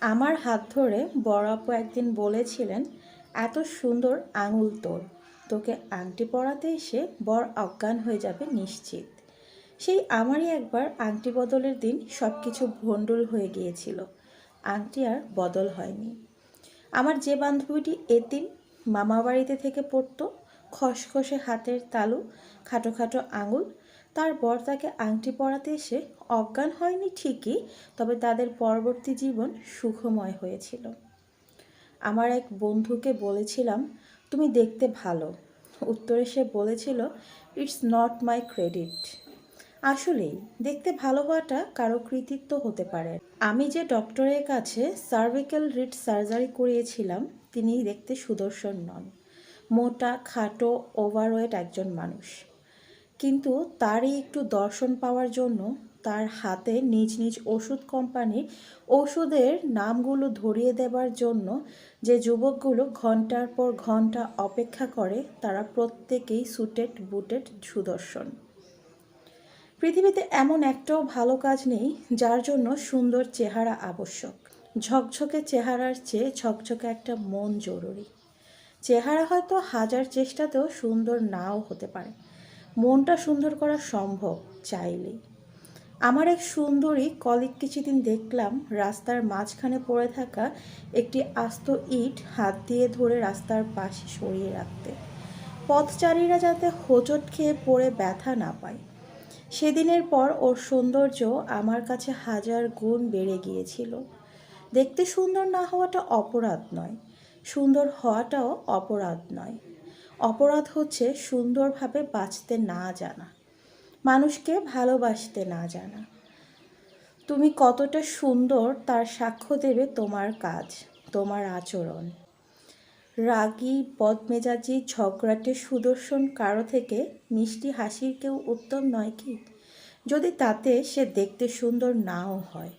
আমার হাত ধরে বড় আপু একদিন বলেছিলেন, এত সুন্দর আঙুল তোর। তোকে আংটি পরাতে এসে বর অজ্ঞান হয়ে যাবে নিশ্চিত। সেই আমারই একবার আংটি বদলের দিন সব কিছু ভণ্ডুল হয়ে গিয়েছিল। আংটি আর বদল হয়নি। আমার যে বান্ধবীটি এতিম মামা বাড়িতে থেকে পড়তো, খসখসে হাতের তালু, খাটো খাটো আঙুল তার বর তাকে আংটি পরাতে এসে অজ্ঞান হয়নি ঠিকই, তবে তাদের পরবর্তী জীবন সুখময় হয়েছিল। আমার এক বন্ধুকে বলেছিলাম, তুমি দেখতে ভালো। উত্তরে সে বলেছিল ইটস নট মাই ক্রেডিট আসলেই, দেখতে ভালো হওয়াটা কারও কৃতিত্ব হতে পারে। আমি যে ডক্টরের কাছে সার্ভিক্যাল রিট সার্জারি করিয়েছিলাম তিনি দেখতে সুদর্শন নন। মোটা, খাটো ওভারওয়েট একজন মানুষ। কিন্তু তারই একটু দর্শন পাওয়ার জন্য তার হাতে নিজ নিজ ওষুধ কোম্পানির ওষুধের নামগুলো ধরিয়ে দেবার জন্য যে যুবকগুলো ঘণ্টার পর ঘণ্টা অপেক্ষা করে, তারা প্রত্যেকেই সুটেড বুটেড সুদর্শন। পৃথিবীতে এমন একটাও ভালো কাজ নেই, যার জন্য সুন্দর চেহারা আবশ্যক। ঝকঝকে চেহারার চেয়ে ঝকঝকে একটা মন জরুরি। চেহারা হয়তো হাজার চেষ্টাতেও সুন্দর নাও হতে পারে। মনটা সুন্দর করা সম্ভব চাইলেই। আমার এক সুন্দরী কলিগ কিছুদিন দেখলাম রাস্তার মাঝখানে পড়ে থাকা একটি আস্ত ইট হাত দিয়ে ধরে রাস্তার পাশে সরিয়ে রাখতে। পথচারীরা যাতে হোঁচট খেয়ে পড়ে ব্যথা না পায়। সেদিনের পর ওর সৌন্দর্য আমার কাছে হাজার গুণ বেড়ে গিয়েছিল। দেখতে সুন্দর না হওয়াটা অপরাধ নয়, সুন্দর হওয়াটাও অপরাধ নয়। অপরাধ হচ্ছে সুন্দরভাবে বাঁচতে না জানা, মানুষকে ভালোবাসতে না জানা। তুমি কতটা সুন্দর তার সাক্ষ্য দেবে তোমার কাজ, তোমার আচরণ। রাগী, বদমেজাজি, ঝগড়াটে সুদর্শন কারও থেকে মিষ্টি হাসির কেউ উত্তম নয় কি? যদি তাতে সে দেখতে সুন্দর নাও হয়।